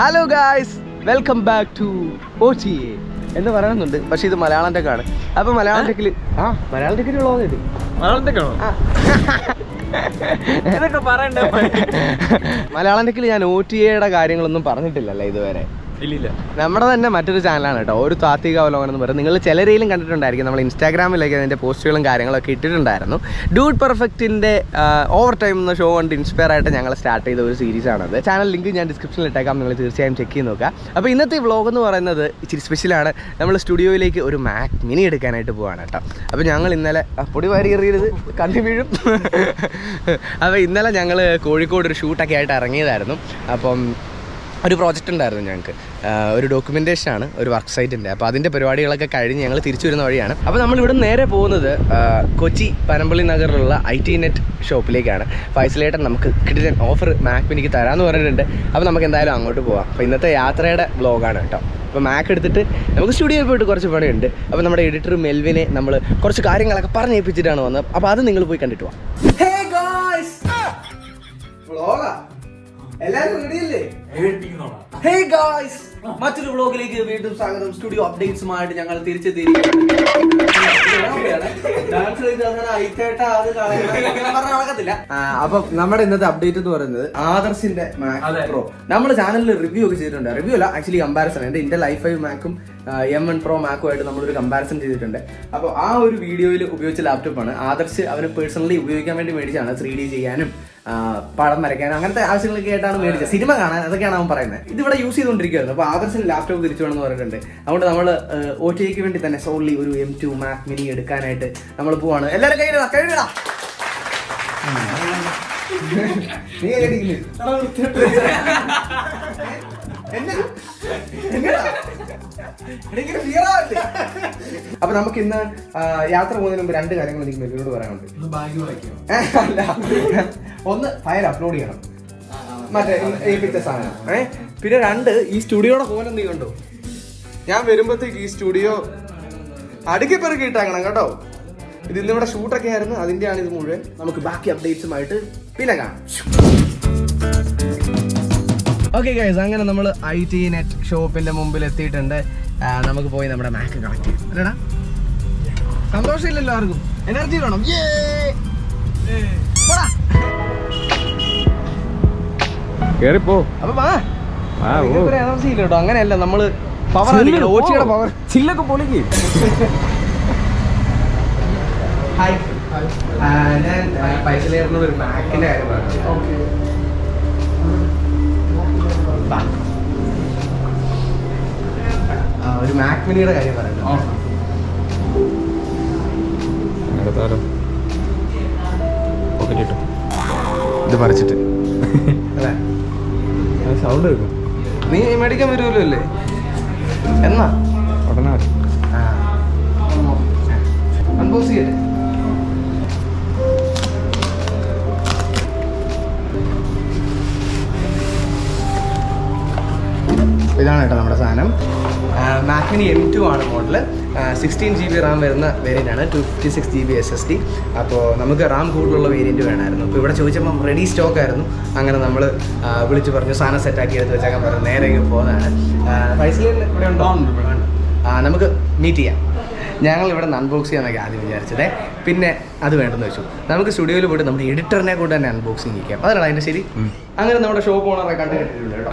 Hello guys welcome back to ഓച്ചി എന്ന് പറയുന്നുണ്ട്. പക്ഷേ ഇത് മലയാളം ടെക്കാണ്. അപ്പൊ മലയാളം ടെക്കിൽ ആ മലയാളം ടെക്കിൽ ഉള്ളത് ഇത്. മലയാളം ടെക്കാണോ ഇതൊക്കെ പറയണ്ടേ? മലയാളം ടെക്കിൽ ഞാൻ ഒ ടി എയുടെ കാര്യങ്ങളൊന്നും പറഞ്ഞിട്ടില്ലല്ലോ ഇതുവരെ. ഇല്ലില്ല. നമ്മുടെ തന്നെ മറ്റൊരു ചാനലാണ് കേട്ടോ. ഒരു താത്വിക അവലോകനം എന്ന് പറയുന്നത്. നിങ്ങൾ ചിലരെയും കണ്ടിട്ടുണ്ടായിരിക്കും. നമ്മൾ ഇൻസ്റ്റാഗ്രാമിലേക്ക് അതിന്റെ പോസ്റ്റുകളും കാര്യങ്ങളൊക്കെ ഇട്ടിട്ടുണ്ടായിരുന്നു. ഡൂഡ് പെർഫെക്റ്റിന്റെ ഓവർ ടൈം എന്ന ഷോ കൊണ്ട് ഇൻസ്പയർ ആയിട്ട് ഞങ്ങൾ സ്റ്റാർട്ട് ചെയ്ത ഒരു സീരീസ് ആണത്. ചാനൽ ലിങ്ക് ഞാൻ ഡിസ്ക്രിപ്ഷനിൽ ഇട്ടേക്കാം. നിങ്ങൾ തീർച്ചയായും ചെക്ക് ചെയ്ത് നോക്കുക. അപ്പോൾ ഇന്നത്തെ വ്ളോഗ് എന്ന് പറയുന്നത് ഇച്ചിരി സ്പെഷ്യലാണ് നമ്മൾ സ്റ്റുഡിയോയിലേക്ക് ഒരു മാക് മിനി എടുക്കാനായിട്ട് പോവാണ് കേട്ടോ. അപ്പോൾ ഞങ്ങൾ ഇന്നലെ പൊടി വാരി എറിയരുത്. കണ്ണി വീഴും. അപ്പോൾ ഇന്നലെ ഞങ്ങൾ കോഴിക്കോട് ഒരു ഷൂട്ടൊക്കെ ആയിട്ട് ഇറങ്ങിയതായിരുന്നു. അപ്പം ഒരു പ്രോജക്റ്റ് ഉണ്ടായിരുന്നു ഞങ്ങൾക്ക്. ഒരു ഡോക്യുമെന്റേഷൻ ആണ് ഒരു വർക്ക് സൈറ്റിന്റെ അപ്പോൾ അതിന്റെ പരിപാടികളൊക്കെ കഴിഞ്ഞ് ഞങ്ങൾ തിരിച്ചു വരുന്ന വഴിയാണ്. അപ്പോൾ നമ്മൾ ഇവിടെ നേരെ പോകുന്നത് കൊച്ചി പനമ്പള്ളി നഗറിലുള്ള ഐ ടി നെറ്റ് ഷോപ്പിലേക്കാണ് ഫൈസലേട്ടൻ നമുക്ക് കിട്ടിയ ഓഫർ മാക് മാക്മിനിക്ക് തരാമെന്ന് പറഞ്ഞിട്ടുണ്ട്. അപ്പോൾ നമുക്ക് എന്തായാലും അങ്ങോട്ട് പോവാം. അപ്പോൾ ഇന്നത്തെ യാത്രയുടെ ബ്ലോഗാണ് കേട്ടോ. അപ്പോൾ മാക് എടുത്തിട്ട് നമുക്ക് സ്റ്റുഡിയോയിൽ പോയിട്ട് കുറച്ച് പണിയുണ്ട്. അപ്പോൾ നമ്മുടെ എഡിറ്റർ മെൽവിനെ നമ്മൾ കുറച്ച് കാര്യങ്ങളൊക്കെ പറഞ്ഞേൽപ്പിച്ചിട്ടാണ് വന്നത്. അപ്പോൾ അത് നിങ്ങൾ പോയി കണ്ടിട്ട് പോവാം റെഡിയല്ലേ ഹേ ഗായ്സ് മറ്റൊരു വ്ലോഗിലേക്ക് വീണ്ടും സ്വാഗതം. സ്റ്റുഡിയോ അപ്ഡേറ്റ്സുമായിട്ട് ഞങ്ങൾ തിരിച്ചെത്തിയിരിക്കുകയാണ്. അപ്പൊ നമ്മുടെ ഇന്നത്തെ അപ്ഡേറ്റ് എന്ന് പറയുന്നത് ആദർശിന്റെ മാക്രോ പ്രോ നമ്മുടെ ചാനലിൽ റിവ്യൂ ഒക്കെ ചെയ്തിട്ടുണ്ട്. റിവ്യൂ അല്ല ആക്ച്വലി കമ്പാരിസൺ എന്റെ ഇന്റൽ ഐ ഫൈവ് മാക്കും എം വൺ പ്രോ മാക്കും ആയിട്ട് നമ്മളൊരു കമ്പാരിസൺ ചെയ്തിട്ടുണ്ട്. അപ്പോൾ ആ ഒരു വീഡിയോയിൽ ഉപയോഗിച്ച ലാപ്ടോപ്പാണ് ആദർശ് അവന് പേഴ്സണലി ഉപയോഗിക്കാൻ വേണ്ടി മേടിച്ചാണ് ത്രീ ഡി ചെയ്യാനും പടം വരയ്ക്കാനും അങ്ങനത്തെ ആവശ്യങ്ങളൊക്കെ ആയിട്ടാണ് മേടിച്ചത്. സിനിമ കാണാൻ അതൊക്കെയാണ് അവൻ പറയുന്നത്. ഇതിവിടെ യൂസ് ചെയ്തുകൊണ്ടിരിക്കുകയായിരുന്നു. അപ്പോൾ ആദർശൻ ലാപ്ടോപ്പ് തിരിച്ചു വേണമെന്ന് പറഞ്ഞിട്ടുണ്ട്. അതുകൊണ്ട് നമ്മൾ ഒ ടി ഐക്ക് വേണ്ടി തന്നെ സോൺലി ഒരു എം ടു മാക് മിനി എടുക്കാനായിട്ട് നമ്മൾ പോവാണ്. എല്ലാവരും കയ്യിൽ കൈയിടാ നീ? എന്നെ- അപ്പൊ നമുക്ക് ഇന്ന് യാത്ര പോകുന്നതിന് മുമ്പ് രണ്ട് കാര്യങ്ങൾ എനിക്ക് മെല്ലിനോട് പറയാനുണ്ട്. അല്ല. ഒന്ന് ഫയൽ അപ്ലോഡ് ചെയ്യണം. മറ്റേ ഏൽപ്പിച്ച സാധനം. ഏ? പിന്നെ രണ്ട് ഈ സ്റ്റുഡിയോടെ പോകാനും നീ കണ്ടോ ഞാൻ വരുമ്പോഴത്തേക്ക് ഈ സ്റ്റുഡിയോ അടുക്കി പെറുക്കി ഇട്ടാക്കണം കേട്ടോ. ഇത് ഇന്നിവിടെ ഷൂട്ടൊക്കെ ആയിരുന്നു. അതിന്റെയാണ് ഇത് മുഴുവൻ. നമുക്ക് ബാക്കി അപ്ഡേറ്റ്സുമായിട്ട് പിന്നെ കാണാം. ഓക്കെ ഗൈസ് അങ്ങനെ നമ്മൾ ഐ ടി നെറ്റ് ഷോപ്പിന്റെ മുമ്പിൽ എത്തിയിട്ടുണ്ട് നമുക്ക് പോയി നമ്മുടെ മാക്ക് കളക്ട് ചെയ്യാം. അല്ലേടാ? സന്തോഷമില്ലല്ലോ ആർക്കും. എനർജി വേണം! പോടാ. കേറിപ്പോ. അപ്പൊ വാ. എനർജി ഇല്ല കേട്ടോ അങ്ങനെയല്ല നമ്മൾ പവർ ഓച്ചിയുടെ പവർ ചില്ലൊക്കെ പൊളിക്ക്. ഹായ് ഞാൻ പൈസ ഒരു മാക്കിന്റെ കാര്യം പറഞ്ഞു. ആ, മിനിയുടെ കാര്യം പറയുന്നത് ഇത് പറിച്ചിട്ട് അല്ലേ? സൗണ്ട് കേൾക്കും. നീ മേടിക്കാൻ വരുമല്ലോ അല്ലേ എന്നാ? ഉടനെ വരും. അൺബോക്സ് ചെയ്യട്ടെ. ഇതാണ് കേട്ടോ നമ്മുടെ സാധനം. മാക്മിനി എം ടു ആണ് model sixteen G B RAM വരുന്ന വേരിയന്റ് ആണ് two fifty six G B S S D അപ്പോൾ നമുക്ക് റാം കൂടുതലുള്ള വേരിയന്റ് വേണമായിരുന്നു. അപ്പോൾ ഇവിടെ ചോദിച്ചപ്പം റെഡി സ്റ്റോക്ക് ആയിരുന്നു. അങ്ങനെ നമ്മൾ വിളിച്ച് പറഞ്ഞു സാധനം സെറ്റാക്കി എടുത്ത് വെച്ചാൽ പറഞ്ഞു. നേരെ പോകുന്നതാണ് ഫൈസൽ ഇവിടെ ഉണ്ടോ? നമുക്ക് മീറ്റ് ചെയ്യാം. ഞങ്ങൾ ഇവിടെ അൺബോക്സ് ചെയ്യാന്നൊക്കെ ആദ്യം വിചാരിച്ചത്. പിന്നെ അത് വേണ്ടെന്ന് വെച്ചു. നമുക്ക് സ്റ്റുഡിയോയിൽ പോയിട്ട് നമ്മുടെ എഡിറ്ററിനെ കൂടെ തന്നെ അൺബോക്സിങ് ചെയ്യാം. അതാണ് അതിന്റെ ശരി? അങ്ങനെ നമ്മുടെ ഷോപ്പ് ഓണറെ കണ്ടു കിട്ടിയിട്ടുണ്ട് കേട്ടോ.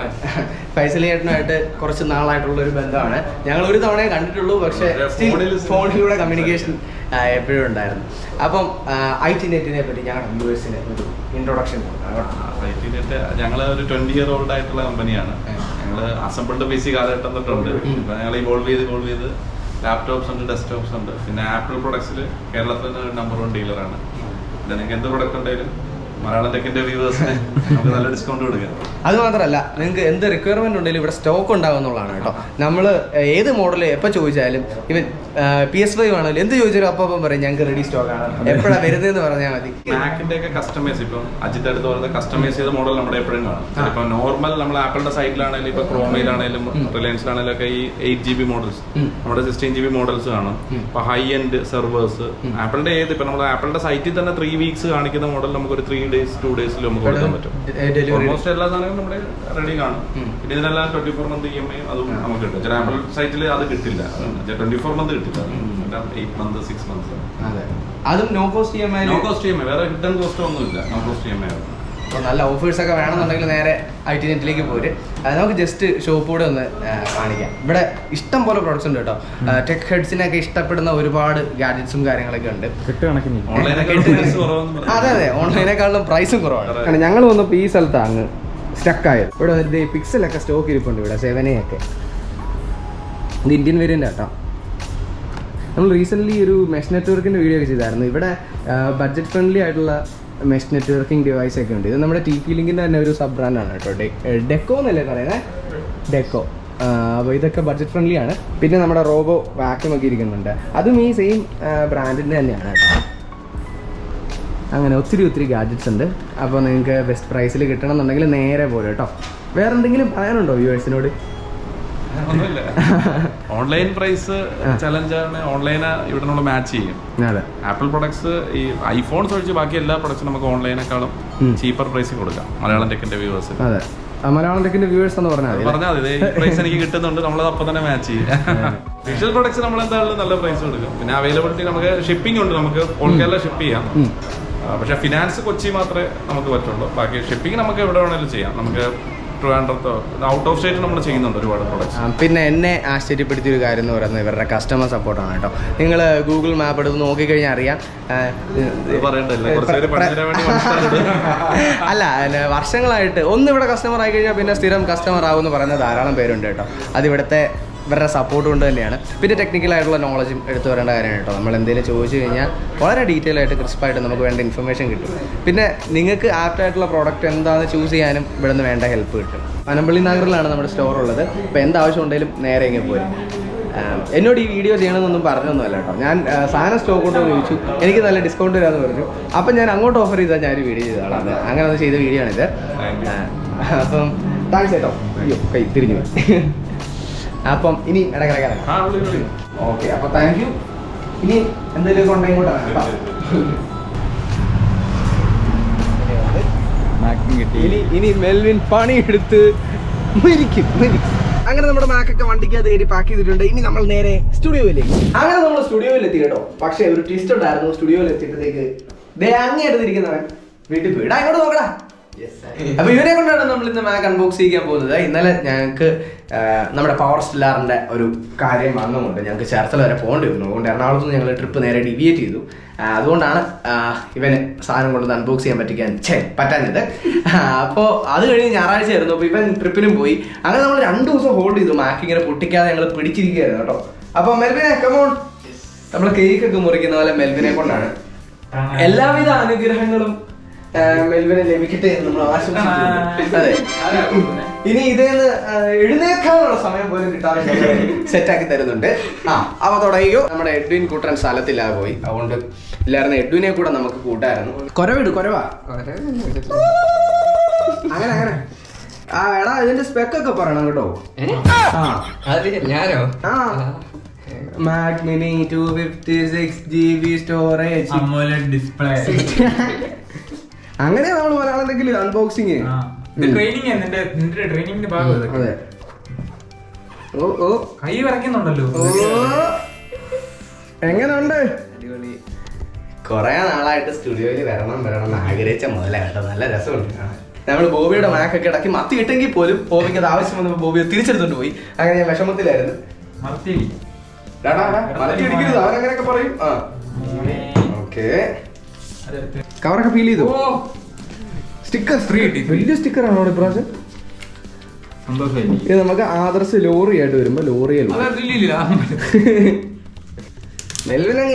ഫൈസലേട്ടനുമായിട്ട് കുറച്ച് നാളായിട്ടുള്ള ഒരു ബന്ധമാണ്. ഞങ്ങൾ ഒരു തവണയെ കണ്ടിട്ടുള്ളൂ പക്ഷെ ഫോണിലൂടെ കമ്മ്യൂണിക്കേഷൻ എപ്പോഴും ഉണ്ടായിരുന്നു. അപ്പം ഐ ടി നെറ്റിനെ പറ്റി ഞങ്ങളുടെ വ്യൂവേഴ്സിന് ഒരു ഇൻട്രൊഡക്ഷൻ. ഞങ്ങൾ ഒരു ട്വന്റി ഇയർ ഓൾഡ് ആയിട്ടുള്ള കമ്പനിയാണ് ഞങ്ങൾ അസംബിൾഡ് സി കാലഘട്ടം തൊട്ടുണ്ട് ഞങ്ങൾ ഇവോൾവ് ചെയ്ത് ഇവോൾവ് ചെയ്ത് ലാപ്ടോപ്സ് ഉണ്ട് ഡെസ്ക്ടോപ്സ് ഉണ്ട്. പിന്നെ ആപ്പിൾ പ്രൊഡക്ട്സിൽ കേരളത്തിൽ നമ്പർ വൺ ഡീലറാണ് പിന്നെ നിങ്ങൾക്ക് എന്ത് പ്രൊഡക്റ്റ് ഉണ്ടെങ്കിലും മലയാളം ടെക്കിന്റെ വ്യൂവേഴ്സിന് നമുക്ക് നല്ല ഡിസ്കൗണ്ട് കൊടുക്കാം. അത് മാത്രമല്ല നിങ്ങൾക്ക് എന്ത് റിക്വയർമെന്റ് ഉണ്ടെങ്കിലും ഇവിടെ സ്റ്റോക്ക് ഉണ്ടാകുന്നുള്ളതാണ് കേട്ടോ. നമ്മൾ ഏത് മോഡൽ എപ്പോൾ ചോദിച്ചാലും ഇവൻ പി എസ് ഫൈവ് ആണെങ്കിലും എന്ത് ചോദിച്ചാലും അപ്പം അപ്പം പറയും ഞങ്ങൾക്ക് റെഡി സ്റ്റോക്ക് ആണ്. എപ്പോഴാണ് വരുന്നതെന്ന് പറഞ്ഞാൽ മതി. മാക്കിന്റെ ഒക്കെ കസ്റ്റമൈസ് ഇപ്പം അജിത്ത് അടുത്ത് പറഞ്ഞ കസ്റ്റമൈസ് ചെയ്ത മോഡൽ നമ്മുടെ എപ്പോഴും കാണും. ഇപ്പൊ നോർമൽ നമ്മൾ ആപ്പിളിന്റെ സൈറ്റിലാണെങ്കിലും ഇപ്പൊ ക്രോമയിലാണെങ്കിലും റിലയൻസിലാണെങ്കിലും ഒക്കെ ഈ എയ്റ്റ് ജി ബി മോഡൽസ്. നമ്മുടെ സിക്സ്റ്റീൻ ജി ബി മോഡൽസ് കാണും. ഇപ്പൊ ഹൈ എൻഡ് സെർവേഴ്സ് ആപ്പിളിന്റെ ഏത് ഇപ്പൊ നമ്മൾ ആപ്പിളിന്റെ സൈറ്റിൽ തന്നെ ത്രീ വീക്സ് കാണിക്കുന്ന മോഡൽ നമുക്ക് ഒരു ത്രീ ഡേയ്സ് ടു ഡേയ്സിൽ നമുക്ക് കൊടുക്കാൻ പറ്റും. ഓൾമോസ്റ്റ് എല്ലാ സാധനങ്ങളും നമ്മുടെ റെഡി കാണും. പിന്നെ ഇതിനെല്ലാം twenty four month E M I അതും നമുക്ക് കിട്ടും. ചില ആപ്പിൾ സൈറ്റിൽ അത് കിട്ടില്ല. ട്വന്റി ഫോർ മന്ത് കിട്ടില്ല. എയ്റ്റ് മന്ത് സിക്സ് മന്ത്സ് അതെ. അതും no cost E M I no cost E M I വേറെ ഹിഡൻ കോസ്റ്റ് ഒന്നും ഇല്ല no cost E M I അപ്പോൾ നല്ല ഓഫേഴ്സ് ഒക്കെ വേണമെന്നുണ്ടെങ്കിൽ നേരെ ഐ ടി നെറ്റിലേക്ക് പോര്. അത് നമുക്ക് ജസ്റ്റ് ഷോപ്പ് കൂടെ ഒന്ന് കാണിക്കാം. ഇവിടെ ഇഷ്ടം പോലെ പ്രൊഡക്ട്സ് ഉണ്ട് കേട്ടോ. ടെക് ഹെഡ്സിനൊക്കെ ഇഷ്ടപ്പെടുന്ന ഒരുപാട് ഗാഡ്ജറ്റ്സും കാര്യങ്ങളൊക്കെ ഉണ്ട്. അതെ അതെ. ഓൺലൈനേക്കാളും പ്രൈസും കുറവാണ്. ഞങ്ങൾ വന്നപ്പോൾ ഈ സ്ഥലത്ത് അങ്ങ് സ്റ്റക്കായത് ഇവിടെ വന്നിട്ട് പിക്സലൊക്കെ സ്റ്റോക്ക് ഇരിപ്പുണ്ട് ഇവിടെ സെവനെ ഒക്കെ. ഇത് ഇന്ത്യൻ വേരിയന്റ് കേട്ടോ നമ്മൾ റീസെന്റ്ലി ഒരു മെഷ് നെറ്റ്വർക്കിന്റെ വീഡിയോ ഒക്കെ ചെയ്തായിരുന്നു. ഇവിടെ ബഡ്ജറ്റ് ഫ്രണ്ട്ലി ആയിട്ടുള്ള മെഷ് നെറ്റ്വർക്കിംഗ് ഡിവൈസ് ഒക്കെ ഉണ്ട്. ഇത് നമ്മുടെ ടി പി ലിങ്കിന്റെ തന്നെ ഒരു സബ് ബ്രാൻഡാണ് കേട്ടോ. ഡെക്കോ എന്നല്ലേ പറയുന്നത് ഡെക്കോ അപ്പോൾ ഇതൊക്കെ ബഡ്ജറ്റ് ഫ്രണ്ട്ലി ആണ്. പിന്നെ നമ്മുടെ റോബോ വാക്യൂം ഒക്കെ ഇരിക്കുന്നുണ്ട്. അതും ഈ സെയിം ബ്രാൻഡിന്റെ തന്നെയാണ് കേട്ടോ. അങ്ങനെ ഒത്തിരി ഒത്തിരി ഗാഡ്ജറ്റ്സ് ഉണ്ട്. അപ്പോൾ നിങ്ങൾക്ക് ബെസ്റ്റ് പ്രൈസിൽ കിട്ടണം എന്നുണ്ടെങ്കിൽ നേരെ പോലെ കേട്ടോ. വേറെ എന്തെങ്കിലും പറയാനുണ്ടോ വ്യൂവേഴ്സിനോട് ഒന്നുമില്ല ഓൺലൈൻ പ്രൈസ് ചലഞ്ചാണ് ഓൺലൈന് ഇവിടെ നമ്മൾ മാച്ച് ചെയ്യും. ആപ്പിൾ പ്രൊഡക്ട്സ് ഈ ഐഫോൺസ് ഒഴിച്ച് ബാക്കി എല്ലാ പ്രൊഡക്ട്സും നമുക്ക് ഓൺലൈനേക്കാളും. ചീപ്പർ പ്രൈസിൽ കൊടുക്കാം. മലയാളം ടെക്കിന്റെ വ്യൂവേഴ്സ് മലയാളം ടെക്കിന്റെ വ്യൂവേഴ്സ് എന്ന് പറഞ്ഞാൽ പറഞ്ഞാൽ പ്രൈസ് എനിക്ക് കിട്ടുന്നുണ്ട്. നമ്മൾ അപ്പം തന്നെ മാച്ച് ചെയ്യും. വിഷ്വൽ പ്രൊഡക്ട്സ് നമ്മൾ എന്തായാലും നല്ല പ്രൈസ് കൊടുക്കും. പിന്നെ അവൈലബിലിറ്റി നമുക്ക് ഷിപ്പിംഗ് ഉണ്ട്. നമുക്ക് ഓൾ കേരള ഷിപ്പ് ചെയ്യാം. പക്ഷെ ഫിനാൻസ് കൊച്ചി മാത്രമേ നമുക്ക് പറ്റുള്ളൂ. ബാക്കി ഷിപ്പിംഗ് നമുക്ക് എവിടെ വേണമെങ്കിലും ചെയ്യാം. നമുക്ക് ട്രിവാൻഡ്രത്തോ ഔട്ട് ഓഫ് സ്റ്റേറ്റ് നമ്മൾ ചെയ്യുന്നുണ്ട് ഒരുപാട് പ്രൊഡക്ട്സ് പിന്നെ എന്നെ ആശ്ചര്യപ്പെടുത്തിയ ഒരു കാര്യം എന്ന് പറയുന്നത് ഇവരുടെ കസ്റ്റമർ സപ്പോർട്ടാണ് കേട്ടോ. നിങ്ങൾ ഗൂഗിൾ മാപ്പ് എടുത്ത് നോക്കിക്കഴിഞ്ഞാൽ അറിയാം അല്ല വർഷങ്ങളായിട്ട് ഒന്ന് ഇവിടെ കസ്റ്റമർ ആയി കഴിഞ്ഞാൽ പിന്നെ സ്ഥിരം കസ്റ്റമർ ആകുമെന്ന് പറയുന്ന ധാരാളം പേരുണ്ട് കേട്ടോ. അത് ഇവിടുത്തെ ഇവരുടെ സപ്പോർട്ട് കൊണ്ട് തന്നെയാണ്. പിന്നെ ടെക്നിക്കൽ ആയിട്ടുള്ള നോളജും എടുത്തു വരേണ്ട കാര്യമാണ് കേട്ടോ. നമ്മൾ എന്തെങ്കിലും ചോദിച്ചു കഴിഞ്ഞാൽ വളരെ ഡീറ്റെയിൽ ആയിട്ട് ക്രിസ്പായിട്ട് നമുക്ക് വേണ്ട ഇൻഫർമേഷൻ കിട്ടും. പിന്നെ നിങ്ങൾക്ക് ആപ്റ്റ് ആയിട്ടുള്ള പ്രോഡക്റ്റ് എന്താണെന്ന് ചൂസ് ചെയ്യാനും ഇവിടെ നിന്ന് വേണ്ട ഹെൽപ്പ് കിട്ടും. പനമ്പള്ളി നഗറിലാണ് നമ്മുടെ സ്റ്റോർ ഉള്ളത്. അപ്പോൾ എന്താവശ്യം ഉണ്ടെങ്കിലും നേരെ ഇങ്ങനെ പോരും. എന്നോട് ഈ വീഡിയോ ചെയ്യണമെന്നൊന്നും പറഞ്ഞൊന്നുമല്ല കേട്ടോ. ഞാൻ സാധനം സ്റ്റോക്ക് ഉണ്ടോ എന്ന് ചോദിച്ചു എനിക്ക് നല്ല ഡിസ്കൗണ്ട് തരാമെന്ന് പറഞ്ഞു. അപ്പം ഞാൻ അങ്ങോട്ട് ഓഫർ ചെയ്താൽ ഞാൻ ഒരു വീഡിയോ ചെയ്തതാണ് അങ്ങനെ ഒന്ന് ചെയ്ത വീഡിയോ ആണിത്. അപ്പം താങ്ക്സ് കേട്ടോ അയ്യോ കൈ തിരിഞ്ഞു പോയി. അപ്പം ഇനി ഇടക്കിടക്ക് ഓക്കെ അപ്പൊ താങ്ക് യു ഇനി എന്തെങ്കിലും ഉണ്ടെങ്കിൽ കിട്ടി. ഇനി ഇനി മെൽവിൻ പണിയെടുത്ത് മരിക്കും മരിക്കും. അങ്ങനെ നമ്മുടെ മാക്കൊക്കെ വണ്ടിക്കകത്ത് കയറി പാക്ക് ചെയ്തിട്ടുണ്ട്. ഇനി നമ്മൾ നേരെ സ്റ്റുഡിയോയിലേക്ക്. അങ്ങനെ നമ്മൾ സ്റ്റുഡിയോയിൽ എത്തി കേട്ടോ. പക്ഷേ ഒരു ട്വിസ്റ്റ് ഉണ്ടായിരുന്നു. സ്റ്റുഡിയോയിൽ എത്തിയപ്പോഴത്തേക്ക് ദേ അങ്ങേ എടുത്തിരിക്കുന്നവൻ വീട്ടിൽ വീടാ ഇങ്ങോട്ട് നോക്കടാ. അപ്പൊ ഇവരെ കൊണ്ടാണ് നമ്മൾ ഇന്ന് മാക് അൺബോക്സ് ചെയ്യാൻ പോകുന്നത്. ഇന്നലെ ഞങ്ങൾക്ക് നമ്മുടെ പവർ സ്റ്റില്ലാറിന്റെ ഒരു കാര്യം വന്നുകൊണ്ട് ഞങ്ങൾക്ക് ചേർത്തല വരെ പോകേണ്ടി വന്നു. അതുകൊണ്ട് എറണാകുളത്ത് നിന്ന് ഞങ്ങൾ ട്രിപ്പ് നേരെ ഡിവിയേറ്റ് ചെയ്തു. അതുകൊണ്ടാണ് ഇവന് സാധനം കൊണ്ട് അൺബോക്സ് ചെയ്യാൻ പറ്റിക്കാൻ ചേ പറ്റാഞ്ഞത്. അപ്പോൾ അത് കഴിഞ്ഞ് ഞായറാഴ്ച ആയിരുന്നു. അപ്പോൾ ഇവൻ ട്രിപ്പിനും പോയി. അങ്ങനെ നമ്മൾ രണ്ട് ദിവസം ഹോൾഡ് ചെയ്തു. മാക്ക് ഇങ്ങനെ പൊട്ടിക്കാതെ ഞങ്ങൾ പിടിച്ചിരിക്കുകയായിരുന്നു കേട്ടോ. അപ്പോൾ മെൽവിനെ കമോൺ നമ്മൾ കേക്ക് ഒക്കെ മുറിക്കുന്ന പോലെ മെൽവിനെ കൊണ്ടാണ്. എല്ലാവിധ അനുഗ്രഹങ്ങളും മെൽവിന് ലഭിക്കട്ടെ എന്ന് നമ്മൾ ആശംസിക്കുന്നു. അതെ. ഇനി ഇതിൽ നിന്ന് എഴുന്നേക്കാനുള്ള സമയം പോലും കിട്ടാതെ സെറ്റാക്കി തരുന്നുണ്ട്. ആ അവ തുടങ്ങിയോ നമ്മുടെ എഡ്വിൻ കൂട്ടാൻ സ്ഥലത്തില്ലാതെ പോയി. അതുകൊണ്ട് എല്ലാവരും എഡ്വിനെ കൂടെ നമുക്ക് കൂട്ടായിരുന്നു. കൊരവിട് കൊരവാ? അങ്ങനെ അങ്ങനെ. ആ എടാ ഇതിന്റെ സ്പെക്കൊക്കെ പറയണം കേട്ടോ. ആ. ഞാനോ? ആ. Mac mini two fifty six G B storage display അങ്ങനെ നമ്മൾ മലയാളം എന്തെങ്കിലും അൺബോക്സിങ് ട്രെയിനിങ് നിന്റെ ട്രെയിനിങ്ങിന്റെ ഭാഗം അതെ. ഓ ഓ. കൈ വരയ്ക്കുന്നുണ്ടല്ലോ. ഓ. എങ്ങനെയുണ്ട് അടിപൊളി. കൊറേ നാളായിട്ട് സ്റ്റുഡിയോയിൽ വരണം വരണം എന്ന് ആഗ്രഹിച്ച മുതലേ കേട്ടോ. നല്ല രസമുണ്ട് നമ്മൾ ബോബിയുടെ മാക്കൊക്കെ ഇടയ്ക്ക് മത്തി കിട്ടെങ്കിൽ പോലും ബോബിക്ക് അത് ആവശ്യം വന്നപ്പോൾ ബോബി തിരിച്ചെടുത്തോണ്ട് പോയി. അങ്ങനെ ഞാൻ വിഷമത്തിലായിരുന്നു. മത്തി. അവരങ്ങനെയൊക്കെ പറയും? ഓക്കേ. കവറൊക്കെ ഫീൽ ചെയ്തു? ഓ. കിട്ടി. വലിയ സ്റ്റിക്കർ ആണോ ഇപ്രാവശ്യം? ഇത് നമുക്ക് ആദർശ് ലോറി ആയിട്ട് വരുമ്പോ ലോറി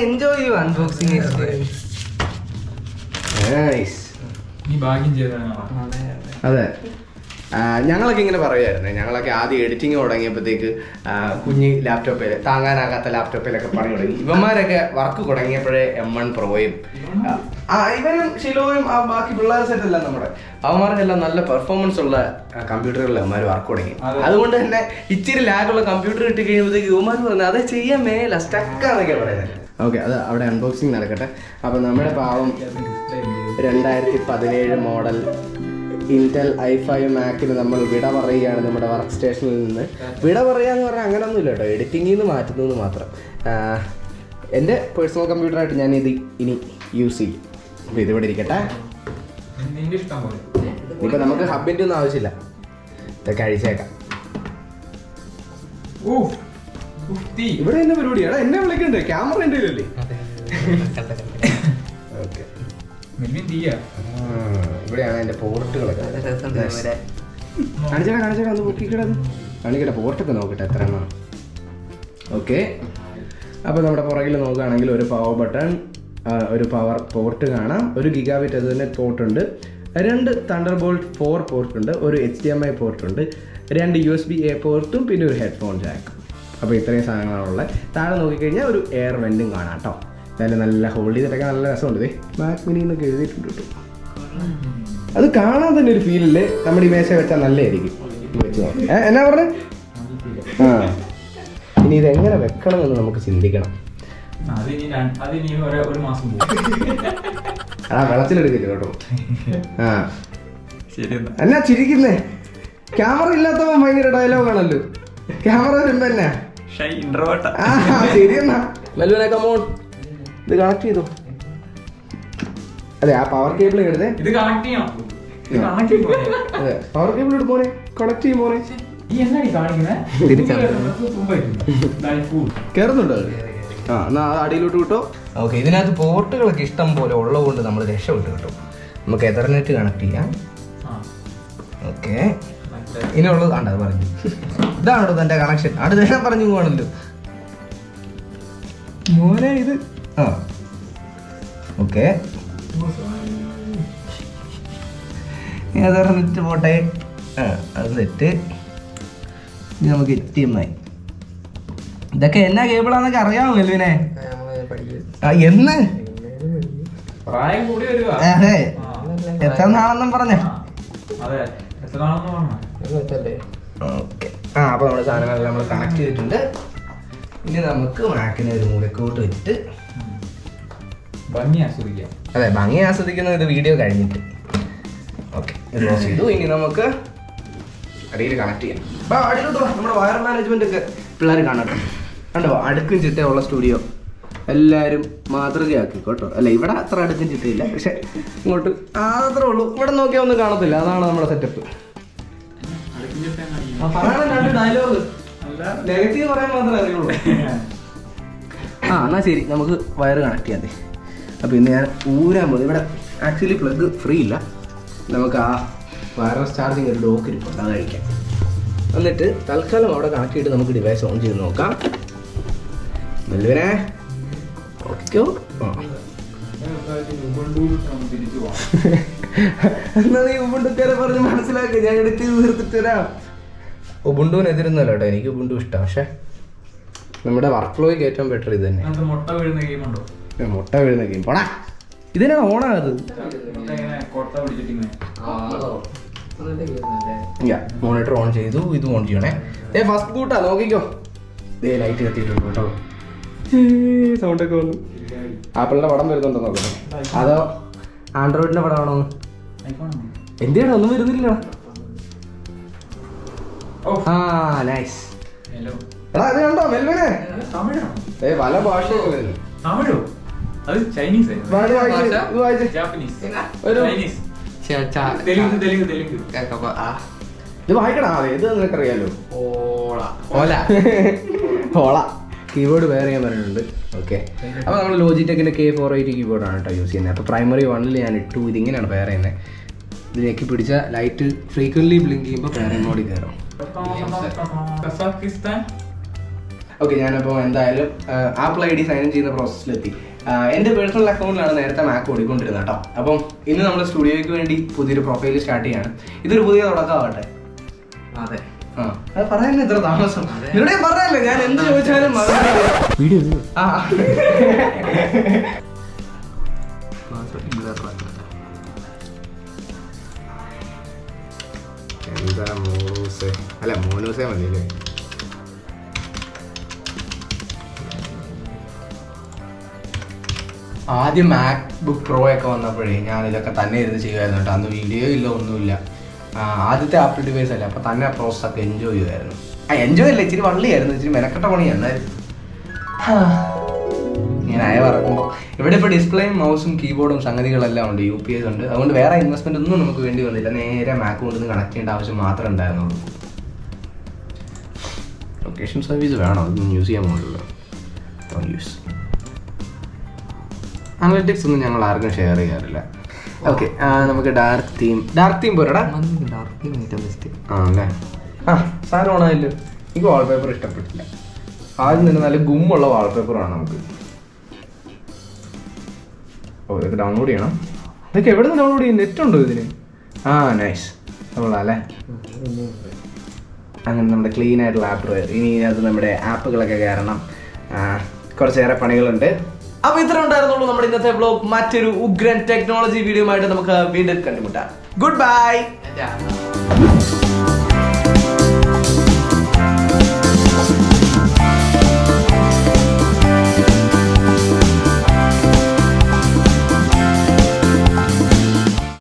എൻജോയ് ചെയ്യും അൺബോക്സിംഗ് അതെ ഞങ്ങളൊക്കെ ഇങ്ങനെ പറയുമായിരുന്നു ഞങ്ങളൊക്കെ ആദ്യം എഡിറ്റിംഗ് തുടങ്ങിയപ്പോഴത്തേക്ക് കുഞ്ഞ് ലാപ്ടോപ്പിൽ താങ്ങാനാകാത്ത ലാപ്ടോപ്പിലൊക്കെ പണി തുടങ്ങി ഇവന്മാരൊക്കെ വർക്ക് തുടങ്ങിയപ്പോഴേ എം വൺ പ്രോയും ഇവനും ഷിലോയും ആ ബാക്കി പിള്ളേർ സെറ്റ് അല്ല നമ്മുടെ അവന്മാർക്കെല്ലാം നല്ല പെർഫോമൻസ് ഉള്ള കമ്പ്യൂട്ടറുകളിൽ അവന്മാർ വർക്ക് തുടങ്ങി. അതുകൊണ്ട് തന്നെ ഇച്ചിരി ലാഗുള്ള കമ്പ്യൂട്ടർ കിട്ടി കഴിയുമ്പോഴത്തേക്ക് ഇവന്മാർ പറഞ്ഞു അത് ചെയ്യാൻ മേല സ്റ്റക്കാന്നൊക്കെ പറയുന്നത് ഓക്കെ അത് അവിടെ അൺബോക്സിങ് നടക്കട്ടെ. അപ്പോൾ നമ്മുടെ പാവം രണ്ടായിരത്തി പതിനേഴ് മോഡൽ ഇന്റൽ ഐ ഫൈവ് മാക്കിന് നമ്മൾ വിട പറയുകയാണ് നമ്മുടെ വർക്ക് സ്റ്റേഷനിൽ നിന്ന്. വിട എന്ന് പറഞ്ഞാൽ അങ്ങനെയൊന്നുമില്ല കേട്ടോ. എഡിറ്റിംഗിൽ നിന്ന് മാറ്റുന്നതെന്ന് മാത്രം. എന്റെ പേഴ്സണൽ കമ്പ്യൂട്ടറായിട്ട് ഞാൻ ഇത് ഇനി യൂസ് ചെയ്യും. അപ്പോൾ ഇതിവിടെ ഇരിക്കട്ടെ. ഇപ്പൊ ഇഷ്ടം പോലെ ഇപ്പം നമുക്ക് ഹബിന്റെ ഒന്നും ആവശ്യമില്ല. ഇതൊക്കെ അഴിച്ചേക്കാം ഇവിടെ എന്നെ പരിപാടിയാണ് എന്നെ വിളിക്കണ്ടേ? ക്യാമറ എന്റെ കയ്യിലല്ലേ? ഓക്കെ. ഇവിടെയാണ് എന്റെ പോർട്ടുകളൊക്കെ. കാണിച്ചേടാ കാണിച്ചേടാ ഒന്ന് പൊക്കിക്കടാ. കാണിക്കട്ടെ പോർട്ടൊക്കെ നോക്കട്ടെ എത്ര എണ്ണം. ഓക്കെ. അപ്പോൾ നമ്മുടെ പുറകിൽ നോക്കുകയാണെങ്കിൽ ഒരു പവർ ബട്ടൺ ഒരു പവർ പോർട്ട് കാണാം. ഒരു ഗിഗാബിറ്റ് അത് തന്നെ പോർട്ട് ഉണ്ട്. രണ്ട് തണ്ടർ ബോൾട്ട് ഫോർ പോർട്ട് ഉണ്ട് ഒരു H D M I port ഉണ്ട് രണ്ട് യു എസ് ബി എ പോർട്ടും പിന്നെ ഒരു ഹെഡ്ഫോൺ ജാക്കും അപ്പോൾ ഇത്രയും സാധനങ്ങളാണുള്ളത് താഴെ നോക്കിക്കഴിഞ്ഞാൽ ഒരു എയർ വെന്റും കാണാം കേട്ടോ നല്ല നല്ല ഹോൾഡ് ചെയ്തിട്ടൊക്കെ നല്ല രസമുണ്ട്. ഇതേ മാക് മിനി എന്നൊക്കെ എഴുതിയിട്ടുണ്ട് കേട്ടോ അത് കാണാൻ തന്നെ ഒരു ഫീലിൽ നമ്മുടെ ഈ മേശ വെച്ചാൽ നല്ലതായിരിക്കും. എന്നാ പറഞ്ഞേ? ആ. ഇനി ഇത് എങ്ങനെ വെക്കണമെന്ന് നമുക്ക് ചിന്തിക്കണം. അതിനി ഒരു ഒരു മാസം ആ വെള്ളത്തിലെടുക്കില്ല കേട്ടോ ആ ശരി എന്നാ എന്നാ ക്യാമറ ഇല്ലാത്തവൻ ഭയങ്കര ഡയലോഗ് ആണല്ലോ ക്യാമറ വരുമ്പോ ശരിയെന്നാ കമോൺ ഇത് കണക്ട് ചെയ്തോ അതെ ആ പവർ കേബിൾ എടുത്തേ ഇത് കണക്ട് ചെയ്യണം അതെ പവർ കേബിൾ എടുത്ത് മോനെ കണക്ട് ചെയ്യും മോനെ നീ ആ അടിയിലോട്ട് കിട്ടോ ഓക്കെ ഇതിനകത്ത് പോർട്ടുകളൊക്കെ ഇഷ്ടം പോലെ ഉള്ളതുകൊണ്ട് നമ്മൾ രക്ഷപ്പെട്ട് കിട്ടും. നമുക്ക് എതർനെറ്റ് കണക്ട് ചെയ്യാം. ഓക്കെ. ഇനിയുള്ളത് ആണ്ട് അത് പറഞ്ഞു. ഇതാണോ തന്റെ കണക്ഷൻ അടുത്ത ഞാൻ പറഞ്ഞു പോകണല്ലോ മോനെ ഇത്. ആ. ഓക്കെ. എതർനെറ്റ് പോട്ടെ? ആ അത് നെറ്റ് ഇനി നമുക്ക് എത്തി എം ആയി. ഇതൊക്കെ എന്നാ കേബിളാന്നൊക്കെ അറിയാമോ എൽവിനെ? എന്ന്? പ്രായം കൂടി അതെ. എത്ര നാളെന്നും പറഞ്ഞ? ആ അപ്പോൾ നമ്മുടെ സാധനങ്ങളെല്ലാം നമ്മൾ കണക്ട് ചെയ്തിട്ടുണ്ട്. ഇനി നമുക്ക് മാക്കിനെ ഒരു മൂലക്കോട്ട് വെച്ചിട്ട് ഭംഗി ആസ്വദിക്കാം. അതെ ഭംഗി ആസ്വദിക്കുന്ന ഒരു വീഡിയോ കഴിഞ്ഞിട്ട്. ഓക്കെ ക്ലോസ് ചെയ്തു. ഇനി നമുക്ക് അടിയിൽ കണക്ട് ചെയ്യാം. അപ്പൊ അടിയിലോട്ട് നമ്മുടെ വയർ മാനേജ്മെന്റ് ഒക്കെ പിള്ളേർ കാണട്ടെ. കണ്ടോ അടുക്കും ചിട്ടയുള്ള സ്റ്റുഡിയോ എല്ലാവരും മാതൃകയാക്കി കേട്ടോ. അല്ല ഇവിടെ അത്ര അടുക്കും ചിട്ടയില്ല പക്ഷെ ഇങ്ങോട്ട് ആ അത്രേ ഉള്ളൂ. ഇവിടെ നോക്കിയാൽ ഒന്നും കാണത്തില്ല. അതാണ് നമ്മുടെ സെറ്റപ്പ് ഡയലോഗ് നെഗറ്റീവ് പറയാൻ മാത്രമേ അറിയുള്ളൂ. ആ എന്നാൽ ശരി. നമുക്ക് വയർ കണക്ട് ചെയ്യാതെ അപ്പൊ അപ്പോൾ ഇന്ന് ഞാൻ ഊരാൻ പോകും ഇവിടെ ആക്ച്വലി പ്ലഗ് ഫ്രീ ഇല്ല. നമുക്ക് ആ വയർലെസ് ചാർജിങ് ഒരു ഡോക്ക് ഇരിപ്പുണ്ട്. അത് കഴിക്കാം. എന്നിട്ട് തൽക്കാലം അവിടെ കണക്ട് ചെയ്തിട്ട് നമുക്ക് ഡിവൈസ് ഓൺ ചെയ്ത് നോക്കാം. മെല്ലുവിനെ ഓക്കെയോ എന്നാ നീ ഉബുണ്ടുക്കാരെ പറഞ്ഞ് മനസ്സിലാക്കി. ഞാൻ എടുത്ത് തീർത്തിട്ട് വരാം. ഉബുണ്ടുവിനെതിരുന്നല്ലോ കേട്ടോ എനിക്ക് ഉബുണ്ടു ഇഷ്ടം. പക്ഷെ നമ്മുടെ വർക്ക് ഫ്ലോയ്ക്ക് ഏറ്റവും ബെറ്റർ ഇത് തന്നെ. മുട്ട വീഴുന്ന ഗെയിമുണ്ടോ മുട്ട വീഴുന്ന ഗെയിം പോടാ. ഇതിനാണ് ഓണാകത് മോണിറ്റർ ഓൺ ചെയ്തു. ഇത് ഓൺ ചെയ്യണേ. ഏ ഫസ്റ്റ് ബൂട്ടാ നോക്കിക്കോ. ദേ ലൈറ്റ് കത്തിയിട്ടുണ്ട് കേട്ടോ. സൗണ്ട് ഒക്കെ വന്നു. ആപ്പിളിന്റെ പടം വരുന്നുണ്ടോ നോക്കട്ടെ. അതോ ആൻഡ്രോയിഡിന്റെ പടമാണോ? എന്തിനാണ്? ഒന്നും വരുന്നില്ല ആ നൈസ് എടാ കണ്ടോ മെൽവനെ? ഏ പല തമിഴോ? അത് ചൈനീസ് ജാപ്പനീസ് ഒരു- ചൈനീസ് തെലുങ്ക് തെലുങ്ക് തെലുങ്ക്. ഇത് വായിക്കടാ അതെ ഇത് നിനക്കറിയാലോ. ഓല. ഓള. കീബോർഡ് വേറെ ഞാൻ പറയുന്നുണ്ട്. ഓക്കെ അപ്പോൾ നമ്മൾ ലോജിടെക്കിന്റെ കെ ഫോർ എയ്റ്റ് കീബോർഡാണ് കേട്ടോ യൂസ് ചെയ്യുന്നത്. അപ്പോൾ പ്രൈമറി വണ്ണിൽ ഞാൻ ഇട്ടു. ഇതിങ്ങനെയാണ് വേറെ തന്നെ. ഇത് ഞെക്കി പിടിച്ച ലൈറ്റ് ഫ്രീക്വൻലി ബ്ലിങ്ക് ചെയ്യുമ്പോൾ വേറെ മോഡിൽ കയറും ഓക്കെ ഞാനപ്പോൾ എന്തായാലും Apple I D sign in ചെയ്യുന്ന പ്രോസസ്സിലെത്തി എന്റെ പേഴ്സണൽ അക്കൗണ്ടിലാണ് നേരത്തെ മാക്ക് ഓടിക്കൊണ്ടിരുന്നത് കേട്ടോ. അപ്പം ഇന്ന് നമ്മൾ സ്റ്റുഡിയോയ്ക്ക് വേണ്ടി പുതിയൊരു പ്രൊഫൈൽ സ്റ്റാർട്ട് ചെയ്യാണ്. ഇതൊരു പുതിയ തുടക്കമാവട്ടെ അതെ. അത് പറയാൻ ഇത്ര താമസം. ഇവിടെ പറയാനല്ലോ ഞാൻ എന്ത് ചോദിച്ചാലും വീഡിയോ ആ. എന്താ അല്ല ആദ്യം മാക് ബുക്ക് പ്രോ ഒക്കെ വന്നപ്പോഴേ ഞാൻ ഇതൊക്കെ തന്നെ ഇരുന്ന് ചെയ്യുമായിരുന്നു കേട്ടോ. അന്ന് വീഡിയോ ഇല്ല ഒന്നുമില്ല. ആദ്യത്തെ ആപ്പിൾ ഡിവൈസ് അല്ല? അപ്പോൾ തന്നെ പ്രോസസ് ഒക്കെ എൻജോയ് ചെയ്യുമായിരുന്നു ആ എൻജോയ് അല്ല ഇച്ചിരി വള്ളിയായിരുന്നു ഇച്ചിരി മെനക്കെട്ട പണിയായിരുന്നു ഞാൻ അയ പറക്കുമ്പോൾ ഇവിടെ ഇപ്പോൾ ഡിസ്പ്ലേയും മൗസും കീബോർഡും സംഗതികളെല്ലാം ഉണ്ട് യു പി എസ് ഉണ്ട്. അതുകൊണ്ട് വേറെ ഇൻവെസ്റ്റ്മെന്റ് ഒന്നും നമുക്ക് വേണ്ടി വന്നില്ല. നേരെ മാക്ക് കൊണ്ടുവന്ന് കണക്ട് ചെയ്യേണ്ട ആവശ്യം മാത്രമേ ഉണ്ടായിരുന്നുള്ളൂ. ലൊക്കേഷൻ സർവീസ് വേണം? അതൊന്നും യൂസ് ചെയ്യാൻ പോകുന്നുള്ളൂ യൂസ് അനലറ്റിക്സ് ഒന്നും ഞങ്ങൾ ആർക്കും ഷെയർ ചെയ്യാറില്ല. ഓക്കെ നമുക്ക് ഡാർക്ക് തീം ഡാർക്ക് തീം പോരടാ. ആ ആണല്ലേ ആ സാധനമാണല്ലോ എനിക്ക് വാൾപേപ്പർ ഇഷ്ടപ്പെട്ടില്ല. ആദ്യം തന്നെ നല്ല ഗുമ്മുള്ള വാൾപേപ്പറാണ് നമുക്ക്. ഓ ഇതൊക്കെ ഡൗൺലോഡ് ചെയ്യണം. ഇതൊക്കെ എവിടെ നിന്ന് ഡൗൺലോഡ് ചെയ്യും? നെറ്റ് ഉണ്ടോ ഇതിന്? ആ നൈസ് കൊള്ളാം അങ്ങനെ നമ്മുടെ ക്ലീൻ ആയിട്ടുള്ള ആപ്പ് ഇനി അത് നമ്മുടെ ആപ്പുകളൊക്കെ കയറണം. കുറച്ചേറെ പണികളുണ്ട്. അപ്പൊ ഇത്ര ഉണ്ടായിരുന്നുള്ളൂ നമ്മുടെ ഇന്നത്തെ ബ്ലോഗ് മറ്റൊരു ഉഗ്രൻ ടെക്നോളജി വീഡിയോ ആയിട്ട് നമുക്ക് വീണ്ടും കണ്ടുമുട്ടാം. Good bye